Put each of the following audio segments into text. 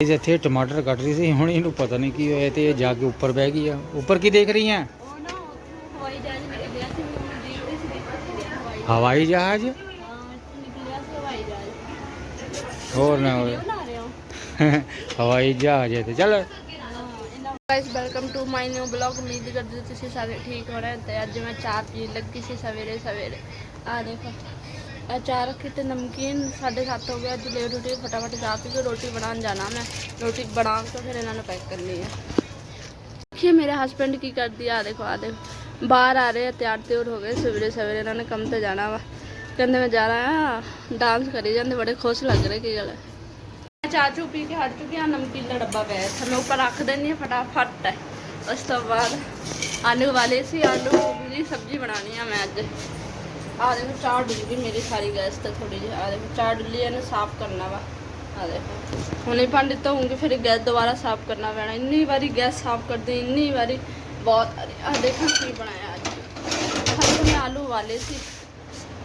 ਇਸ ਇੱਥੇ ਟਮਾਟਰ ਕੱਟ ਰਹੀ ਸੀ, ਹੁਣ ਇਹਨੂੰ ਪਤਾ ਨਹੀਂ ਕੀ ਹੋਇਆ ਤੇ ਇਹ ਜਾ ਕੇ ਉੱਪਰ ਬਹਿ ਗਈ ਆ। ਉੱਪਰ ਕੀ ਦੇਖ ਰਹੀ ਆ? ਹਵਾਈ ਜਹਾਜ਼? ਨਿਕਲਿਆ ਹੋਰ ਨਾ ਹੋਵੇ। ਹਵਾਈ ਜਹਾਜ਼ ਹੈ ਤੇ ਚੱਲ। Guys welcome to my new blog ਉਮੀਦ ਕਰਦੀ ਤੁਸੀਂ ਸਾਰੇ ਠੀਕ ਹੋ ਤੇ ਅੱਜ ਮੈਂ ਚਾਹ ਪੀਣ ਲੱਗੀ ਸੀ ਸਵੇਰੇ ਸਵੇਰੇ ਆ ਦੇਖੋ। ਆ ਚਾਹ ਰੱਖੀ ਤੇ ਨਮਕੀਨ 7:30 ਹੋ ਗਿਆ ਅੱਜ ਲੇਟ ਉੱਠੀ ਫਟਾਫਟ ਚਾਹ ਪੀ ਕੇ ਰੋਟੀ ਬਣਾਉਣ ਜਾਣਾ ਮੈਂ। ਰੋਟੀ ਬਣਾ ਕੇ ਫਿਰ ਇਹਨਾਂ ਨੂੰ ਪੈਕ ਕਰਨੀ ਹੈ ਦੇਖੀਏ ਮੇਰੇ ਹਸਬੰਡ ਕੀ ਕਰਦੀ ਆ, ਆਹ ਦੇਖੋ ਆ ਦੇਖੋ। ਬਾਹਰ ਆ ਰਹੇ ਆ, ਤਿਆਰ ਤਿਉਰ ਹੋ ਗਏ, ਸਵੇਰੇ ਸਵੇਰੇ ਇਹਨਾਂ ਨੇ ਕੰਮ ਤੇ ਜਾਣਾ ਵਾ। ਕਹਿੰਦੇ ਮੈਂ ਜਾਣਾ ਆ ਡਾਂਸ ਕਰੀ ਜਾਂਦੇ, ਬੜੇ ਖੁਸ਼ ਲੱਗ ਰਹੇ, ਕੀ ਗੱਲ ਮੈਂ ਚਾਹ ਚੂ ਪੀ ਕੇ ਹਟ ਚੁੱਕੀ ਹਾਂ ਨਮਕੀਨ ਦਾ ਡੱਬਾ ਪਿਆ ਇੱਥੇ। ਮੈਂ ਉੱਪਰ ਰੱਖ ਦਿੰਦੀ ਹਾਂ ਫਟਾਫਟ। ਉਸ ਤੋਂ ਬਾਅਦ ਆਲੂ ਵਾਲੇ ਸੀ, ਆਲੂ ਦੀ ਸਬਜ਼ੀ ਬਣਾਉਣੀ ਆ ਮੈਂ ਅੱਜ। ਆ ਦੇਖੋ, ਚਾਹ ਡੁੱਲ ਗਈ ਮੇਰੀ ਸਾਰੀ ਗੈਸ ਤੇ ਥੋੜੀ ਜਿਹੀ। ਆ ਦੇਖੋ, ਚਾਹ ਡੁੱਲੀ ਇਹਨੂੰ ਸਾਫ਼ ਕਰਨਾ ਵਾ। ਆ ਦੇਖੋ। ਹੁਣੇ ਭਾਂਡੇ ਧੋਉਂਗੀ ਫਿਰ ਗੈਸ ਦੁਬਾਰਾ ਸਾਫ਼ ਕਰਨਾ ਪੈਣਾ। ਇੰਨੀ ਵਾਰੀ ਗੈਸ ਸਾਫ਼ ਕਰਦੀ, ਇੰਨੀ ਵਾਰੀ ਬਹੁਤ ਆ ਦੇਖੋ ਕੀ ਬਣਾਇਆ ਅੱਜ। ਅੱਜ ਮੈਂ ਆਲੂ ਵਾਲੇ ਸੀ।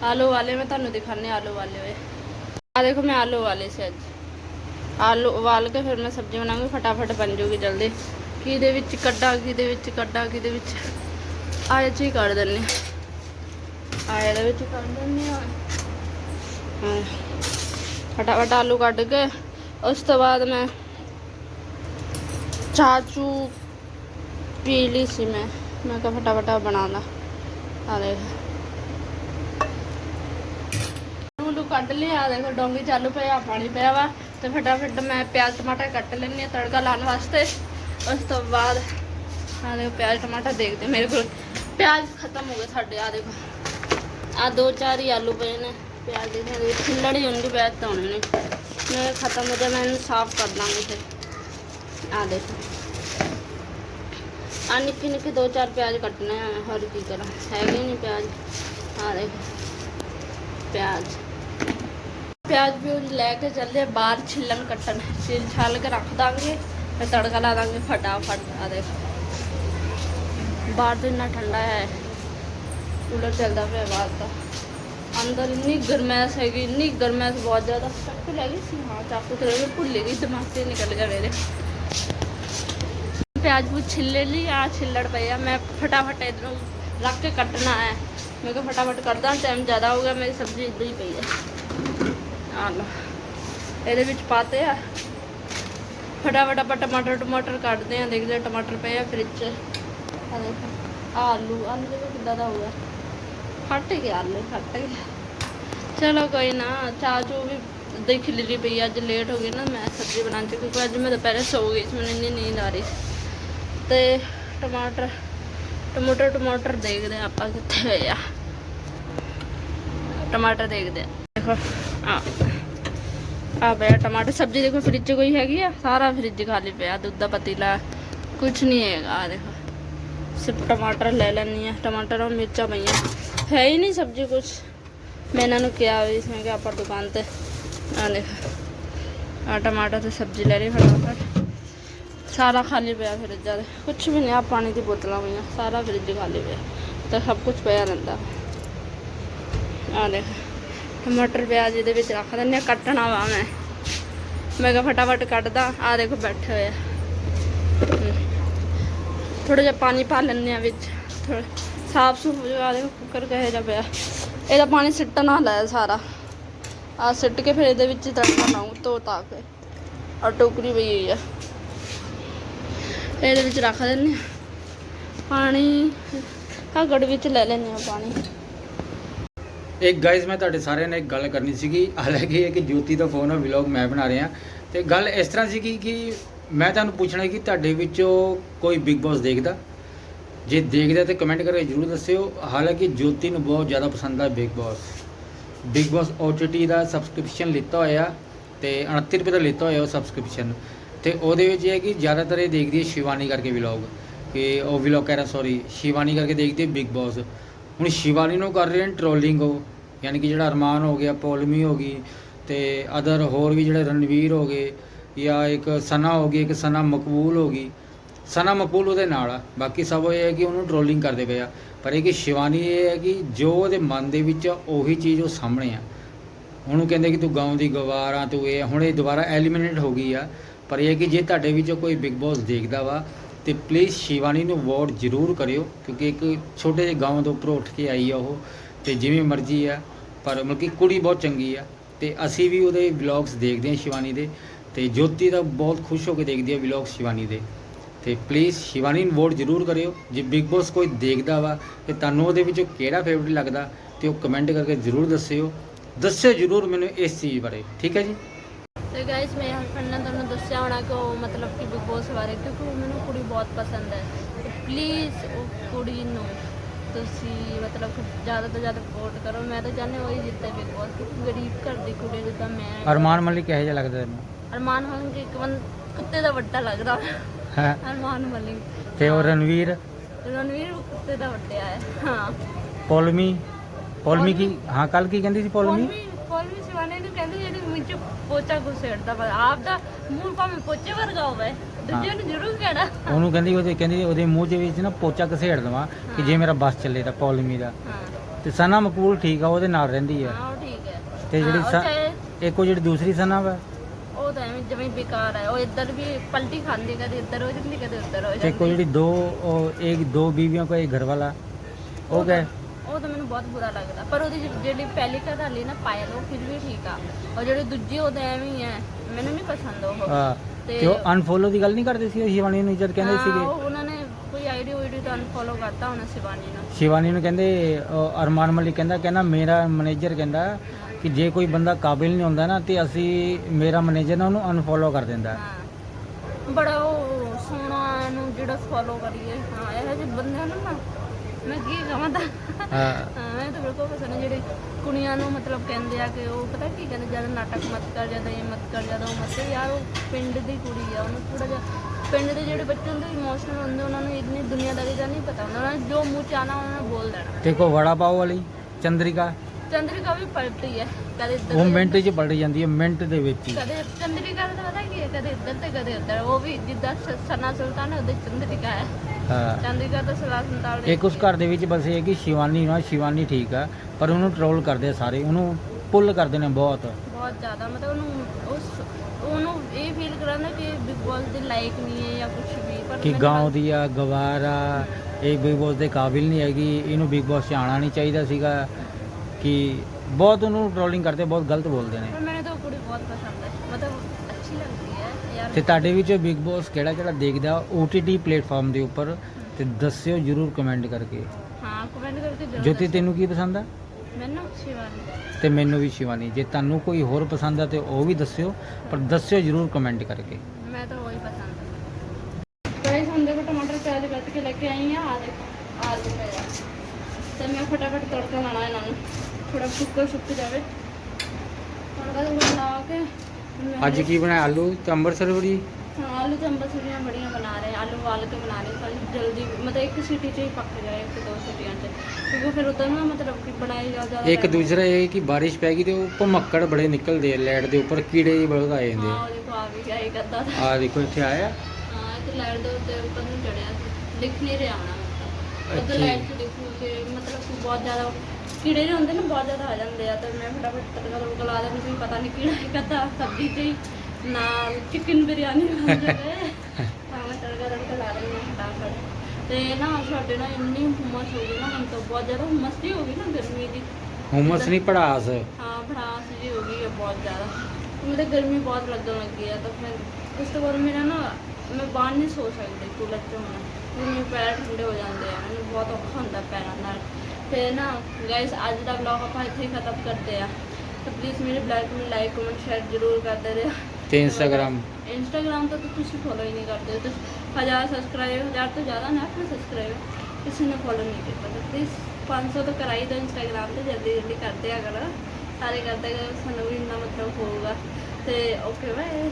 ਆਲੂ ਵਾਲੇ ਮੈਂ ਤੁਹਾਨੂੰ ਦਿਖਾਣੇ ਆਲੂ ਵਾਲੇ ਹੋਏ। ਆ ਦੇਖੋ, ਮੈਂ ਆਲੂ ਵਾਲੇ ਸੀ ਅੱਜ। ਆਲੂ ਉਬਾਲ ਕੇ ਫਿਰ ਮੈਂ ਸਬਜ਼ੀ ਬਣਾਉਂਗੀ ਫਟਾਫਟ ਬਣ ਜੂਗੀ ਜਲਦੀ। ਕਿਹਦੇ ਵਿੱਚ ਕੱਢਾਂ ਕਿਹਦੇ ਵਿੱਚ ਕੱਢਾਂ ਕਿਹਦੇ ਵਿੱਚ। ਆਏ ਚ ਹੀ ਕੱਢ ਦਿੰਨੇ ਆਏ ਦੇ ਵਿੱਚ ਕੱਢ ਦਿੰਨੇ ਆ। ਹਾਂ। ਫਟਾਫਟ ਆਲੂ ਕੱਢ ਕੇ ਉਸ ਤੋਂ ਬਾਅਦ ਮੈਂ ਚਾਚੂ ਪੀ ਲਈ ਸੀ ਮੈਂ। ਮੈਂ ਕਿਹਾ ਫਟਾਫਟ ਬਣਾਉਣਾ ਆ ਦੇਖ। ਆਲੂ ਕੱਢ ਲਿਆ। ਦੇਖੋ ਡੋਂਗੀ ਚਾਲੂ ਪਿਆ, ਪਾਣੀ ਪਿਆ ਵਾ। ਤੇ ਫਟਾਫਟ ਮੈਂ ਪਿਆਜ਼ ਟਮਾਟਰ ਕੱਟ ਲੈਣੀ ਆ ਤੜਕਾ ਲਾਉਣ ਵਾਸਤੇ। ਉਸ ਤੋਂ ਬਾਅਦ ਆ ਦੇਖੋ ਪਿਆਜ਼ ਟਮਾਟਰ ਦੇਖਦੇ ਮੇਰੇ ਕੋਲ। ਪਿਆਜ਼ ਖਤਮ ਹੋ ਗਏ ਸਾਡੇ। ਆ ਦੇਖੋ। ਆ ਦੋ ਚਾਰ ਹੀ ਆਲੂ ਪਏ ਨੇ, ਪਿਆਜ਼ ਦੇ ਨਾਲ ਛਿੱਲੜ ਹੀ ਹੁੰਦੀ ਪਿਆਜ਼ ਤਾਂ ਹੋਣੇ ਨੇ ਮੈਂ ਖਤਮ ਹੋ ਜਾ, ਮੈਂ ਇਹਨੂੰ ਸਾਫ਼ ਕਰ ਦਾਂਗੀ ਫਿਰ। ਆ ਦੇਖੋ। ਆ ਨਿੱਕੇ ਨਿੱਕੇ ਦੋ ਚਾਰ ਪਿਆਜ਼ ਕੱਟਣੇ ਆ, ਹੋਰ ਕੀ ਕਰਾਂ, ਹੈਗੇ ਨਹੀਂ ਪਿਆਜ਼। ਆ ਦੇਖੋ, ਪਿਆਜ਼। ਪਿਆਜ਼ ਪਿਊਜ਼ ਲੈ ਕੇ ਚੱਲੇ, ਬਾਹਰ ਛਿੱਲਣ ਕੱਟਣ। ਛਿੱਲ ਛਾਲ ਕੇ ਰੱਖ ਦਾਂਗੇ ਤੇ ਤੜਕਾ ਲਾ ਦਾਂਗੇ ਫਟਾਫਟ। ਆ ਦੇਖੋ। ਬਾਹਰ ਤੋਂ ਇੰਨਾ ਠੰਡਾ ਹੈ। ਕੂਲਰ ਚੱਲਦਾ ਪਿਆ ਬਾਹਰ ਦਾ। ਅੰਦਰ ਇੰਨੀ ਗਰਮੈਸ਼ ਹੈਗੀ, ਇੰਨੀ ਗਰਮੈਸ਼ ਬਹੁਤ ਜ਼ਿਆਦਾ। ਚਾਕੂ ਲੈ ਗਈ ਸੀ, ਹਾਂ, ਚਾਕੂ ਤੇ ਮੈਂ ਭੁੱਲ ਗਈ, ਦਿਮਾਗ ਤੇ ਨਿਕਲ ਗਿਆ ਮੇਰੇ। ਪਿਆਜ਼ ਪੂ ਛਿੱਲੇ ਲਈ ਆ ਛਿੱਲੜ ਪਏ ਆ, ਮੈਂ ਫਟਾਫਟ ਇਧਰੋਂ ਰੱਖ ਕੇ ਕੱਟਣਾ ਹੈ। ਮੈਂ ਕਿਹਾ ਫਟਾਫਟ ਕਰਦਾ ਟਾਈਮ ਜ਼ਿਆਦਾ ਹੋ ਗਿਆ, ਮੇਰੀ ਸਬਜ਼ੀ ਇੱਦਾਂ ਹੀ ਪਈ ਹੈ। ਆ ਲਓ, ਇਹਦੇ ਵਿੱਚ ਪਾਤੇ ਆ। ਫਟਾਫਟ ਆਪਾਂ ਟਮਾਟਰ ਟਮਾਟਰ ਕੱਢਦੇ ਆ ਦੇਖਦੇ ਆ ਟਮਾਟਰ ਪਏ ਆ ਫ੍ਰਿਜ 'ਚ। ਆ ਦੇਖੋ ਆਲੂ ਆਲੂ ਦੇਖੋ ਕਿੱਦਾਂ ਦਾ ਹੋਊਗਾ ਫਟ ਗਿਆ ਆਲੂ ਫਟ ਗਿਆ ਚਲੋ ਕੋਈ ਨਾ ਚਾਹ ਚੂ ਵੀ ਏਦਾਂ ਹੀ ਖਿਲਰੀ ਪਈ ਆ, ਅੱਜ ਲੇਟ ਹੋ ਗਈ ਨਾ ਮੈਂ ਸਬਜ਼ੀ ਬਣਾਉਣ ਚ ਕਿਉਂਕਿ ਅੱਜ ਮੈਂ ਦੁਪਹਿਰੇ ਸੌ ਗਈ ਸੀ ਮੈਨੂੰ ਇੰਨੀ ਨੀਂਦ ਆ ਰਹੀ ਸੀ ਤੇ ਟਮਾਟਰ ਟਮਾਟਰ ਟਮਾਟਰ ਦੇਖਦੇ ਆ ਆਪਾਂ ਕਿੱਥੇ ਹੋਏ ਆ ਟਮਾਟਰ ਦੇਖਦੇ ਆ ਦੇਖੋ ਆ ਆ ਪਿਆ ਟਮਾਟਰ ਸਬਜ਼ੀ ਦੇਖੋ ਫ੍ਰਿਜ 'ਚ ਕੋਈ ਹੈਗੀ ਆ ਸਾਰਾ ਫ੍ਰਿਜ ਖਾਲੀ ਪਿਆ ਦੁੱਧ ਦਾ ਪਤੀਲਾ ਕੁਝ ਨਹੀਂ ਹੈਗਾ ਆ ਦੇਖੋ ਸਿਰਫ ਟਮਾਟਰ ਲੈ ਲੈਣੀ ਆ ਟਮਾਟਰ ਔਰ ਮਿਰਚਾਂ ਪਈਆਂ। ਹੈ ਹੀ ਨਹੀਂ ਸਬਜ਼ੀ ਕੁਝ ਮੈਂ ਇਹਨਾਂ ਨੂੰ ਕਿਹਾ ਵੀ ਸੀ ਮੈਂ ਕਿ ਆਪਾਂ ਦੁਕਾਨ ਤੇ ਆ ਦੇਖ। ਆ ਟਮਾਟਰ ਤੇ ਸਬਜ਼ੀ ਲੈ ਲਈ ਫਟਾਫਟ। ਸਾਰਾ ਖਾਲੀ ਪਿਆ ਫ੍ਰਿਜ ਦੇ ਕੁਝ ਵੀ ਨਹੀਂ, ਆ ਪਾਣੀ ਦੀ ਬੋਤਲਾਂ ਪਈਆਂ। ਸਾਰਾ ਫ੍ਰਿਜ ਖਾਲੀ ਪਿਆ। ਤਾਂ ਸਭ ਕੁਝ ਪਿਆ ਰਹਿੰਦਾ। ਆ ਦੇਖ। ਟਮਾਟਰ ਪਿਆਜ਼ ਇਹਦੇ ਵਿੱਚ ਰੱਖ ਦਿੰਦੇ ਆ ਕੱਟਣਾ ਵਾ ਮੈਂ। ਮੈਂ ਕਿਹਾ ਫਟਾਫਟ ਕੱਟਦਾ ਆ ਦੇਖੋ ਬੈਠੇ ਹੋਏ ਆ। ਥੋੜਾ ਜਿਹਾ ਪਾਣੀ ਪਾ ਲੈਂਦੇ ਆ ਵਿੱਚ। ਥੋੜਾ ਸਾਫ਼ ਸੁਫ ਹੋ ਜਾ ਕੁੱਕਰ ਕਹੇ ਜਾ ਪਿਆ। ਇਹਦਾ ਪਾਣੀ ਸਿੱਟਣਾ ਲੈ ਸਾਰਾ। ਆ ਸਿੱਟ ਕੇ ਫਿਰ ਇਹਦੇ ਵਿੱਚ ਤੜਕਾ ਲਾਉਂ ਧੋ ਤਾ ਕੇ। ਔਰ ਟੋਕਰੀ ਪਈ ਹੋਈ ਆ। ਇਹਦੇ ਵਿੱਚ ਰੱਖ ਦਿੰਦੇ ਆ ਪਾਣੀ ਆ ਗੜ ਵਿੱਚ ਲੈ ਲੈਂਦੇ ਆ ਪਾਣੀ। ਇੱਕ ਗਾਇਜ਼ ਮੈਂ ਤੁਹਾਡੇ ਸਾਰਿਆਂ ਨਾਲ ਇੱਕ ਗੱਲ ਕਰਨੀ ਸੀਗੀ। ਹਾਲਾਂਕਿ ਇਹ ਕਿ ਜੋਤੀ ਦਾ ਫੋਨ ਆ ਵਲੌਗ ਮੈਂ ਬਣਾ ਰਿਹਾ। ਤੇ ਗੱਲ ਇਸ ਤਰ੍ਹਾਂ ਸੀਗੀ ਕਿ ਮੈਂ ਤੁਹਾਨੂੰ ਪੁੱਛਣਾ ਕਿ ਤੁਹਾਡੇ ਵਿੱਚੋਂ ਕੋਈ ਬਿਗ ਬੌਸ ਦੇਖਦਾ? ਜੇ ਦੇਖਦਾ ਤੇ ਕਮੈਂਟ ਕਰਕੇ ਜਰੂਰ ਦੱਸਿਓ। ਹਾਲਾਂਕਿ ਜੋਤੀ ਨੂੰ ਬਹੁਤ ਜ਼ਿਆਦਾ ਪਸੰਦ ਆ Big Boss Big Boss OTT ਦਾ ਸਬਸਕ੍ਰਿਪਸ਼ਨ ਲਿੱਤਾ ਹੋਇਆ ਤੇ 29 ਰੁਪਏ ਦਾ ਲਿੱਤਾ ਹੋਇਆ ਉਹ ਸਬਸਕ੍ਰਿਪਸ਼ਨ ਤੇ ਉਹਦੇ ਵਿੱਚ ਇਹ ਹੈ ਕਿ ਜ਼ਿਆਦਾਤਰ ਇਹ ਦੇਖਦੀ ਹੈ ਸ਼ਿਵਾਨੀ ਕਰਕੇ ਵਲੌਗ ਕਿ ਉਹ ਵਲੌਗ ਕਹਿ ਰਿਹਾ ਸੌਰੀ ਸ਼ਿਵਾਨੀ ਕਰਕੇ ਦੇਖਦੀ ਹੈ ਬਿਗ ਬੌਸ ਹੁਣ ਸ਼ਿਵਾਨੀ ਨੂੰ ਕਰ ਰਹੇ ਨੇ ਟ੍ਰੋਲਿੰਗ ਉਹ। ਯਾਨੀ ਕਿ ਜਿਹੜਾ ਅਰਮਾਨ ਹੋ ਗਿਆ, ਪੌਲਮੀ ਹੋ ਗਈ ਤੇ ਅਦਰ ਹੋਰ ਵੀ ਜਿਹੜੇ ਰਣਵੀਰ ਹੋ ਗਏ। ਜਾਂ ਇੱਕ ਸਨਾ ਹੋ ਗਈ, ਇੱਕ ਸਨਾ ਮਕਬੂਲ ਹੋ ਗਈ। ਸਨਾ ਮਕਬੂਲ ਉਹਦੇ ਨਾਲ ਆ। ਬਾਕੀ ਸਭ ਇਹ ਹੈ ਕਿ ਉਹਨੂੰ ਟ੍ਰੋਲਿੰਗ ਕਰਦੇ ਪਏ ਆ। ਪਰ ਇਹ ਕਿ ਸ਼ਿਵਾਨੀ ਇਹ ਹੈ ਕਿ ਜੋ ਉਹਦੇ ਮਨ ਦੇ ਵਿੱਚ ਉਹੀ ਚੀਜ਼ ਉਹ ਸਾਹਮਣੇ ਆ। ਉਹਨੂੰ ਕਹਿੰਦੇ ਕਿ ਤੂੰ ਗਾਉਂ ਦੀ ਗਵਾਰ ਆ, ਤੂੰ ਇਹ ਹੁਣ ਇਹ ਦੁਬਾਰਾ ਐਲੀਮੀਨੇਟ ਹੋ ਗਈ ਆ। ਪਰ ਇਹ ਕਿ ਜੇ ਤੁਹਾਡੇ ਵਿੱਚੋਂ ਕੋਈ ਬਿਗ ਬੌਸ ਦੇਖਦਾ ਵਾ, ਤੇ ਪਲੀਜ਼ ਸ਼ਿਵਾਨੀ ਨੂੰ ਵੋਟ ਜ਼ਰੂਰ ਕਰਿਓ। ਕਿਉਂਕਿ ਇੱਕ ਛੋਟੇ ਜਿਹੇ ਗਾਉਂ ਤੋਂ ਉੱਪਰੋਂ ਉੱਠ ਕੇ ਆਈ ਆ ਉਹ, ਤੇ ਜਿਵੇਂ ਮਰਜ਼ੀ ਆ। ਪਰ ਮਤਲਬ ਕਿ ਕੁੜੀ ਬਹੁਤ ਚੰਗੀ ਆ। ਤੇ ਅਸੀਂ ਵੀ ਉਹਦੇ ਵਲੌਗਸ ਦੇਖਦੇ ਹਾਂ ਸ਼ਿਵਾਨੀ ਦੇ। ਤੇ ਜੋਤੀ ਤਾਂ ਬਹੁਤ ਖੁਸ਼ ਹੋ ਕੇ ਦੇਖਦੀ ਆ ਵਲੌਗ ਸ਼ਿਵਾਨੀ ਦੇ। ਤੇ ਪਲੀਜ਼ ਸ਼ਿਵਾਨੀ ਨੂੰ ਵੋਟ ਜ਼ਰੂਰ ਕਰਿਓ। ਜੇ ਬਿਗ ਬੌਸ ਕੋਈ ਦੇਖਦਾ ਵਾ ਤੇ ਤੁਹਾਨੂੰ ਉਹਦੇ ਵਿੱਚੋਂ ਕਿਹੜਾ ਫੇਵਰਿਟ ਲੱਗਦਾ ਤੇ ਉਹ ਕਮੈਂਟ ਕਰਕੇ ਜ਼ਰੂਰ ਦੱਸਿਓ। ਦੱਸਿਓ ਜ਼ਰੂਰ ਮੈਨੂੰ ਇਸ ਚੀਜ਼ ਬਾਰੇ ਠੀਕ ਹੈ ਜੀ? ਤੇ ਗਾਇਸ ਮੇਰੇ ਹਸਬੰਡ ਨੇ ਤੁਹਾਨੂੰ ਦੱਸਿਆ ਹੋਣਾ ਕਿ ਉਹ ਮਤਲਬ ਕਿ ਬਿਗ ਬੋਸ ਬਾਰੇ ਕਿਉਂਕਿ ਉਹ ਮੈਨੂੰ ਕੁੜੀ ਬਹੁਤ ਪਸੰਦ ਹੈ। ਪਲੀਜ਼ ਉਹ ਕੁੜੀ ਨੂੰ ਤੁਸੀਂ ਮਤਲਬ ਕਿ ਜ਼ਿਆਦਾ ਤੋਂ ਜ਼ਿਆਦਾ ਸਪੋਰਟ ਕਰੋ। ਮੈਂ ਤਾਂ ਚਾਹੁੰਦੀ ਉਹੀ ਜਿੱਤੇ ਬਿਗ ਬੋਸ ਕਿਉਂਕਿ ਗਰੀਬ ਘਰ ਦੀ ਕੁੜੀ ਜਿੱਦਾਂ ਮੈਂ ਅਰਮਾਨ ਮਲਿਕ ਕਿਹੋ ਜਿਹਾ ਲੱਗਦਾ ਤੈਨੂੰ। ਅਰਮਾਨ ਮਲਿਕ ਇੱਕ ਬੰਦ ਕੁੱਤੇ ਦਾ ਵੱਡਾ ਲੱਗਦਾ। ਹੈ। ਅਰਮਾਨ ਮਲਿਕ ਤੇ ਉਹ ਰਣਵੀਰ? ਰਣਵੀਰ ਕੁੱਤੇ ਦਾ ਵੱਡਿਆ ਹੈ। ਹਾਂ। ਪੌਲਮੀ? ਪੌਲਮੀ ਕੀ ਹਾਂ ਕੱਲ ਕੀ ਕਹਿੰਦੀ ਸੀ ਪੌਲਮੀ? ਪੌਲਮੀ ਸਿਵਾਨੇ ਨੂੰ ਕਹਿੰਦੇ ਜਿਹੜੀ ਵਿੱਚ ਪੋਚਾ ਘੁਸੇੜਦਾ ਵਾ। ਆਪ ਦਾ ਮੂੰਹ ਭਾਵੇਂ ਪੋਚੇ ਵਰਗਾ ਹੋਵੇ ਦੂਜੇ ਨੂੰ ਜ਼ਰੂਰ ਕਹਿਣਾ ਉਹਨੂੰ ਕਹਿੰਦੀ ਉਹਦੇ ਕਹਿੰਦੀ ਉਹਦੇ ਮੂੰਹ ਦੇ ਵਿੱਚ ਨਾ ਪੋਚਾ ਘਸੇੜ ਦਵਾਂ ਕਿ ਜੇ ਮੇਰਾ ਬੱਸ ਚੱਲੇ ਤਾਂ ਪੌਲਮੀ ਦਾ। ਤੇ ਸਨਾ ਮਕਬੂਲ ਠੀਕ ਆ ਉਹਦੇ ਨਾਲ ਰਹਿੰਦੀ ਆ ਹਾਂ ਉਹ ਠੀਕ ਹੈ। ਤੇ ਜਿਹੜੀ ਹਾਂ, ਉਹ ਸ- ਚਾਹੇ- ਇੱਕ ਉਹ ਜਿਹੜੀ ਦੂਸਰੀ ਸਨਾ ਵਾ। ਉਹ ਜਿਵੇਂ ਬੇਕਾਰ ਹੈ ਉਹ ਇੱਧਰ ਵੀ ਪਲਟੀ ਖਾਂਦੀ ਕਦੇ ਇੱਧਰ ਹੋ ਜਾਂਦੀ ਕਦੇ ਉੱਧਰ ਹੋ ਤੇ ਕੋਈ ਜਾਂਦੀ ਜਿਹੜੀ ਦੋ ਉਹ ਇੱਕ ਦੋ ਬੀਵੀਆਂ ਕੋ ਇੱਕ ਘਰ ਵਾਲਾ ਉਹ ਤਾਂ- ਗਏ? ਉਹ ਤਾਂ ਮੈਨੂੰ ਬਹੁਤ ਬੁਰਾ ਲੱਗਦਾ ਪਰ ਉਹਦੀ ਜਿਹੜੀ- ਜਿਹੜੀ ਪਹਿਲੀ ਘਰ ਵਾਲੀ ਨਾ ਪਾਇਲ ਉਹ ਫਿਰ ਵੀ ਠੀਕ ਆ। ਔਰ ਜਿਹੜੀ ਦੂਜੀ ਉਹ ਤਾਂ ਐਵੇਂ ਹੀ ਹੈ ਮੈਨੂੰ ਨਹੀਂ ਪਸੰਦ ਉਹ। ਹਾਂ ਤੇ ਉਹ ਅਨਫੋਲੋ ਦੀ ਗੱਲ ਨਹੀਂ ਕਰਦੇ ਸੀ ਉਹ ਸ਼ਿਵਾਨੀ ਨੂੰ ਜਦ ਕਹਿੰਦੇ ਹਾਂ, ਸੀਗੇ ਉਹ ਉਹਨਾਂ ਨੇ ਕੋਈ ਆਈਡੀ ਵੀਡੀਓ ਤਾਂ ਅਨਫੋਲੋ ਕਰਤਾ ਹੋਣਾ ਸ਼ਿਵਾਨੀ ਨੂੰ। ਸ਼ਿਵਾਨੀ ਨੂੰ ਕਹਿੰਦੇ ਉਹ ਅਰਮਾਨ ਮਲਿਕ ਕਹਿੰਦਾ ਕਹਿੰਦਾ ਮੇਰਾ ਮੈਨੇਜਰ ਕਹਿੰਦਾ ਕਿ ਜੇ ਕੋਈ ਬੰਦਾ ਕਾਬਿਲ ਨਹੀਂ ਹੁੰਦਾ ਨਾ ਤੇ ਅਸੀਂ ਮੇਰਾ ਮੈਨੇਜਰ ਨਾ ਉਹਨੂੰ ਅਨਫੋਲੋ ਕਰ ਦਿੰਦਾ। ਹਾਂ। ਬੜਾ ਉਹ ਸੋਹਣਾ ਨੂੰ ਜਿਹੜਾ ਫੋਲੋ ਕਰੀਏ। ਹਾਂ ਇਹੋ ਜਿਹੇ ਬੰਦਿਆਂ ਨੂੰ ਨਾ ਮੈਂ ਕੀ ਕਹਾਂ ਤਾਂ। ਹਾਂ। ਹਾਂ ਮੈਂ ਤਾਂ ਬਿਲਕੁਲ ਪਸੰਦ ਨਹੀਂ ਜਿਹੜੇ ਕੁੜੀਆਂ ਨੂੰ ਮਤਲਬ ਕਹਿੰਦੇ ਆ ਕਿ ਉਹ ਪਤਾ ਕੀ ਕਹਿੰਦੇ ਜਦ ਨਾਟਕ ਮਤ ਕਰ ਜਦ ਇਹ ਮਤ ਕਰ ਜਦ ਉਹ ਮਤ ਕਰ। ਯਾਰ ਉਹ ਪਿੰਡ ਦੀ ਕੁੜੀ ਆ ਉਹਨੂੰ ਥੋੜਾ ਜਿਹਾ ਪਿੰਡ ਦੇ ਜਿਹੜੇ ਬੱਚੇ ਹੁੰਦੇ ਇਮੋਸ਼ਨਲ ਹੁੰਦੇ ਉਹਨਾਂ ਨੂੰ ਇੰਨੀ ਦੁਨੀਆਦਾਰੀ ਦਾ ਨਹੀਂ ਪਤਾ। ਹੁੰਦਾ ਉਹਨਾਂ ਨੇ ਜੋ ਮੂੰਹ ਚ ਆਉਣਾ ਉਹਨਾਂ ਨੇ ਬੋਲ ਦੇਣਾ। ਕੋ ਵੜਾ ਪਾਓ ਵਾਲੀ ਚੰਦਰਿਕਾ। ਚੰਦਰਿਕਾ ਵੀ ਪਲਟੀ ਹੈ ਕਦੇ ਇੱਧਰ ਉਹ ਦੀ ਮਿੰਟ 'ਚ ਪਲਟ ਜਾਂਦੀ ਹੈ ਮਿੰਟ ਦੇ ਵਿੱਚ ਹੀ। ਕਦੇ ਚੰਦਰਿਕਾ ਦਾ ਪਤਾ ਕੀ ਹੈ ਕਦੇ ਇੱਧਰ ਤੇ ਕਦੇ ਉੱਧਰ। ਉਹ ਵੀ ਜਿੱਦਾਂ ਸ- ਸਨਾ ਸੁਲਤਾਨ ਹੈ ਉਹਦੇ ਚੰਦਰਿਕਾ ਹੈ। ਹਾਂ। ਚੰਦਰਿਕਾ ਤਾਂ ਸਲਾ ਸੰਤਾਲ ਦੇ ਇੱਕ ਉਸ ਘਰ ਦੇ ਵਿੱਚ ਬਸ ਇਹ ਹੈ ਕਿ ਸ਼ਿਵਾਨੀ ਨਾ ਸ਼ਿਵਾਨੀ ਠੀਕ ਆ ਪਰ ਉਹਨੂੰ ਟਰੋਲ ਕਰਦੇ ਆ ਸਾਰੇ ਉਹਨੂੰ ਪੁੱਲ ਕਰਦੇ ਨੇ ਬਹੁਤ। ਬਹੁਤ ਜ਼ਿਆਦਾ ਮਤਲਬ ਉਹਨੂੰ ਉਸ ਉਹਨੂੰ ਇਹ ਫੀਲ ਕਰਾਉਂਦਾ ਕਿ ਬਿਗ ਬॉस ਦੇ ਲਾਇਕ ਨਹੀਂ ਹੈ ਜਾਂ ਕੁਝ ਵੀ ਪਰ ਕਿ ਮੈਨੂੰ ਗਾਉਂ ਦੀ ਆ ਗਵਾਰਾ ਇਹ ਬਿਗ ਬੌਸ ਦੇ ਕਾਬਿਲ ਨਹੀਂ ਹੈਗੀ ਇਹਨੂੰ ਬਿਗ ਬੌਸ 'ਚ ਆਉਣਾ ਨਹੀਂ ਚਾਹੀਦਾ ਸੀਗਾ। ਕਿ ਬਹੁਤ ਉਹਨੂੰ ਟਰੋਲਿੰਗ ਕਰਦੇ ਬਹੁਤ ਗਲਤ ਬੋਲਦੇ ਨੇ। ਪਰ ਮੈਨੂੰ ਤਾਂ ਉਹ ਕੁੜੀ ਬਹੁਤ ਪਸੰਦ ਹੈ। ਮਤਲਬ ਅੱਛੀ ਲੱਗਦੀ ਹੈ ਯਾਰ। ਤੇ ਤੁਹਾਡੇ ਵਿੱਚੋਂ ਬਿਗ ਬੌਸ ਕਿਹੜਾ ਕਿਹੜਾ ਦੇਖਦਾ? OTT ਪਲੇਟਫਾਰਮ ਦੇ ਉੱਪਰ ਤੇ ਦੱਸਿਓ ਜਰੂਰ ਕਮੈਂਟ ਕਰਕੇ। ਹਾਂ ਕਮੈਂਟ ਕਰਕੇ ਜ਼ਰੂਰ ਜੋਤੀ ਤੈਨੂੰ ਕੀ ਪਸੰਦ ਆ। ਮੈਨੂੰ ਸ਼ਿਵਾਨੀ। ਤੇ ਮੈਨੂੰ ਵੀ ਸ਼ਿਵਾਨੀ। ਜੇ ਤੁਹਾਨੂੰ ਕੋਈ ਹੋਰ ਪਸੰਦ ਆ ਤੇ ਉਹ ਵੀ ਦੱਸਿਓ ਪਰ ਦੱਸਿਓ ਜਰੂਰ ਕਮੈਂਟ ਕਰਕੇ। ਮੈਂ ਤਾਂ ਉਹੀ ਪਸੰਦ ਹੈ ਗਾਇਸ ਹੁਣ ਦੇਖੋ ਟਮਾਟਰ ਪਿਆਜ਼ ਕੱਟ ਕੇ ਲੈ ਕੇ ਆਈ ਆ ਆ ਦੇਖੋ ਆਲੂ ਪਿਆ ਤੇ ਮੈਂ ਫਟਾਫਟ ਤੜਕਾ ਲਾਣਾ ਇਹਨਾਂ ਨੂੰ। ਥੋੜਾ ਸੁੱਕਾ ਸੁੱਕ ਜਾਵੇ। ਤੜਕਾ ਤੁੜਕਾ ਲਾ ਕੇ ਅੱਜ ਕੀ ਬਣਾਇਆ? ਆਲੂ ਤੇ ਅੰਮ੍ਰਿਤਸਰ ਵੜੀ ਹਾਂ ਆਲੂ ਤੇ ਅੰਬਰ ਸਬਜ਼ੀਆਂ ਬੜੀਆਂ ਬਣਾ ਰਹੇ ਹਾਂ। ਆਲੂ ਵਾਲ ਕੇ ਬਣਾ ਰਹੇ ਸਾਰੀ ਜਲਦੀ ਮਤਲਬ ਇੱਕ ਸੀਟੀ 'ਚ ਹੀ ਪੱਕ ਜਾਏ ਇੱਕ ਦੋ ਸੀਟੀਆਂ 'ਚ। ਕਿਉਂਕਿ ਫਿਰ ਉਦੋਂ ਨਾ ਮਤਲਬ ਕਿ ਬਣਾਈ ਜਾ ਜ਼ਿਆਦਾ ਇੱਕ ਦੂਸਰਾ ਇਹ ਕਿ ਬਾਰਿਸ਼ ਪੈ ਗਈ ਤੇ ਉਹ ਭਮੱਕੜ ਬੜੇ ਨਿਕਲਦੇ ਆ ਲਾਈਟ ਦੇ ਉੱਪਰ ਕੀੜੇ ਜਿਹੇ ਬਹੁਤ ਆ ਜਾਂਦੇ ਹਾਂ ਉਹਦੇ ਕੋ ਆ ਵੀ ਗਿਆ ਇੱਕ ਅੱਧਾ। ਆ ਦੇਖੋ ਇੱਥੇ ਆਇਆ। ਹਾਂ ਇੱਕ ਲਾਈਟ ਦੇ ਉੱਤੇ ਉੱਪਰ ਨੂੰ ਚੜਿਆ। ਸੀ ਦਿਖ ਨਹੀਂ ਰਿਹਾ ਹੋਣਾ ਮਤਲਬ। ਲਾਈਟ 'ਚ ਦੇਖੋ ਕਿ ਮਤਲਬ ਕਿ ਬਹੁਤ ਜ਼ਿਆਦਾ ਕੀੜੇ ਜਿਹੇ ਹੁੰਦੇ ਨਾ ਬਹੁਤ ਜ਼ਿਆਦਾ ਆ ਜਾਂਦੇ ਆ। ਤੇ ਮੈਂ ਫਟਾਫਟ ਤੜਕਾ ਤੜਕਾ ਲਾ ਦਿੰਦੀ ਸੀ ਪਤਾ ਨਹੀਂ ਕਿਹੜਾ ਇੱਕ ਅੱਧਾ ਸਬਜ਼ੀ 'ਚ ਹੀ ਨਾਲ ਚਿਕਨ ਬਿਰਿਆਨੀ ਬਣ ਜਾਵੇ। ਤਾਂ ਮੈਂ ਤੜਕਾ ਤੜਕਾ ਲਾ ਦਿੰਦੀ ਹਾਂ ਫਟਾਫਟ। ਤੇ ਨਾ ਸਾਡੇ ਨਾਲ ਇੰਨੀ ਹੁਮਸ ਹੋ ਗਈ ਨਾ ਹੁਣ ਤਾਂ ਬਹੁਤ ਜ਼ਿਆਦਾ ਹੁਮਸ ਜੀ ਹੋ ਗਈ ਨਾ ਗਰਮੀ ਦੀ। ਹੁਮਸ ਨਹੀਂ ਪੜਾਸ ਹਾਂ ਭੜਾਸ ਜੀ ਹੋ ਗਈ ਹੈ ਬਹੁਤ ਜ਼ਿਆਦਾ। ਮਤਲਬ ਗਰਮੀ ਬਹੁਤ ਲੱਗਣ ਲੱਗੀ ਹੈ ਤਾਂ ਫਿਰ ਉਸ ਤੋਂ ਬਾਅਦ ਮੇਰਾ ਨਾ ਮੈਂ ਬਾਹਰ ਨਹੀਂ ਸੋ ਸਕਦੀ ਕੂਲਰ 'ਚ ਹੁਣ। ਮੇਰੇ ਪੈਰ ਠੰਡੇ ਹੋ ਜਾਂਦੇ ਆ ਮੈਨੂੰ ਬਹੁਤ ਔਖਾ ਹੁੰਦਾ ਪੈਰਾਂ ਨਾਲ। ਨਾ ਗਾਇਸ ਅੱਜ ਦਾ ਵਲੌਗ ਆਪਾਂ ਇੱਥੇ ਹੀ ਖਤਮ ਕਰਦੇ ਆ ਤਾਂ ਪਲੀਜ਼ ਮੇਰੇ ਬਲੌਗ ਨੂੰ ਲਾਈਕ ਕਮੈਂਟ ਸ਼ੇਅਰ ਜ਼ਰੂਰ ਕਰਦੇ ਰਹੋ। ਤੇ ਇੰਸਟਾਗ੍ਰਾਮ ਇੰਸਟਾਗ੍ਰਾਮ ਤੋਂ ਤਾਂ ਤੁਸੀਂ ਫੋਲੋ ਹੀ ਨਹੀਂ ਕਰਦੇ। ਤੁਸੀਂ ਹਜ਼ਾਰ ਸਬਸਕ੍ਰਾਈਬ ਹਜ਼ਾਰ ਤੋਂ ਜ਼ਿਆਦਾ ਨਾ ਆਪਣੇ ਸਬਸਕ੍ਰਾਈਬ ਕਿਸੇ ਨੇ ਫੋਲੋ ਨਹੀਂ ਕੀਤਾ। ਤਾਂ ਪਲੀਜ਼ 500 ਤੋਂ ਕਰਾਈ ਦਿਓ ਇੰਸਟਾਗ੍ਰਾਮ ਤੇ ਜਲਦੀ ਜਲਦੀ ਕਰਦੇ ਆ ਕਰੋ ਸਾਰੇ ਕਰਦੇ ਕਰੋ ਸਾਨੂੰ ਵੀ ਇੰਨਾ ਮਤਲਬ ਹੋਊਗਾ। ਤੇ ਓਕੇ ਬਾਏ